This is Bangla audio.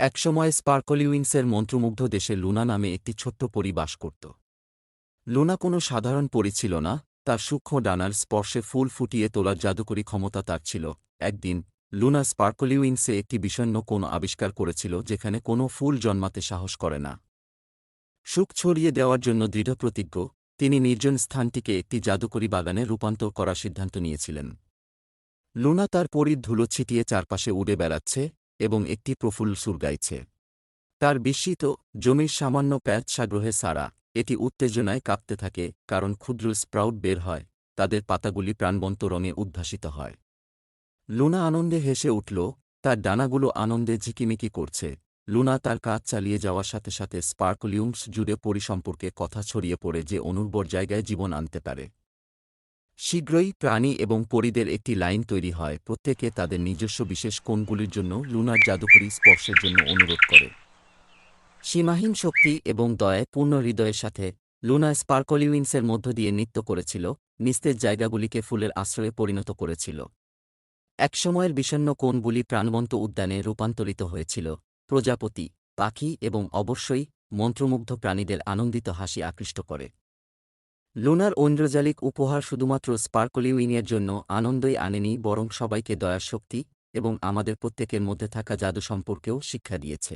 একসময় স্পার্কলিউইন্সের মন্ত্রমুগ্ধ দেশে লুনা নামে একটি ছোট্ট পরি বাস করত। লুনা কোনো সাধারণ পরি ছিল না, তার সূক্ষ্ম ডানার স্পর্শে ফুল ফুটিয়ে তোলার জাদুকরী ক্ষমতা তার ছিল। একদিন, লুনা স্পার্কলিউইন্সে একটি বিষণ্ণ কোন আবিষ্কার করেছিল যেখানে কোনো ফুল জন্মাতে সাহস করে না। সুখ ছড়িয়ে দেওয়ার জন্য দৃঢ়প্রতিজ্ঞ তিনি নির্জন স্থানটিকে একটি জাদুকরী বাগানে রূপান্তর করার সিদ্ধান্ত নিয়েছিলেন। লুনা তার পরীর ধুলো ছিটিয়ে চারপাশে উড়ে বেড়াচ্ছে এবং একটি প্রফুল্ল সুর গাইছে। তার বিস্মিত জমির সামান্য প্যাচ সাগ্রহে সারা, এটি উত্তেজনায় কাঁপতে থাকে, কারণ ক্ষুদ্র স্প্রাউট বের হয়, তাদের পাতাগুলি প্রাণবন্ত রঙে উদ্ভাসিত হয়। লুনা আনন্দে হেসে উঠল, তার ডানাগুলো আনন্দে ঝিকিমিকি করছে। লুনা তার কাজ চালিয়ে যাওয়ার সাথে সাথে স্পার্কলিউমস জুড়ে পরিসম্পর্কে কথা ছড়িয়ে পড়ে যে অনুর্বর জায়গায় জীবন আনতে পারে। শীঘ্রই প্রাণী এবং পরিদের একটি লাইন তৈরি হয়, প্রত্যেকে তাদের নিজস্ব বিশেষ কোণগুলির জন্য লুনার জাদুকরী স্পর্শের জন্য অনুরোধ করে। সীমাহীন শক্তি এবং দয়ায় পূর্ণ হৃদয়ের সাথে লুনা স্পার্কলিউইন্সের মধ্য দিয়ে নৃত্য করেছিল, নিস্তেজ জায়গাগুলিকে ফুলের আশ্রয়ে পরিণত করেছিল। একসময়ের বিষণ্ন কোণগুলি প্রাণবন্ত উদ্যানে রূপান্তরিত হয়েছিল। প্রজাপতি, পাখি এবং অবশ্যই মন্ত্রমুগ্ধ প্রাণীদের আনন্দিত হাসি আকৃষ্ট করে। লুনার ঐন্দ্রজালিক উপহার শুধুমাত্র স্পার্কলিউইনের জন্য আনন্দই আনেনি, বরং সবাইকে দয়ার শক্তি এবং আমাদের প্রত্যেকের মধ্যে থাকা জাদু সম্পর্কেও শিক্ষা দিয়েছে।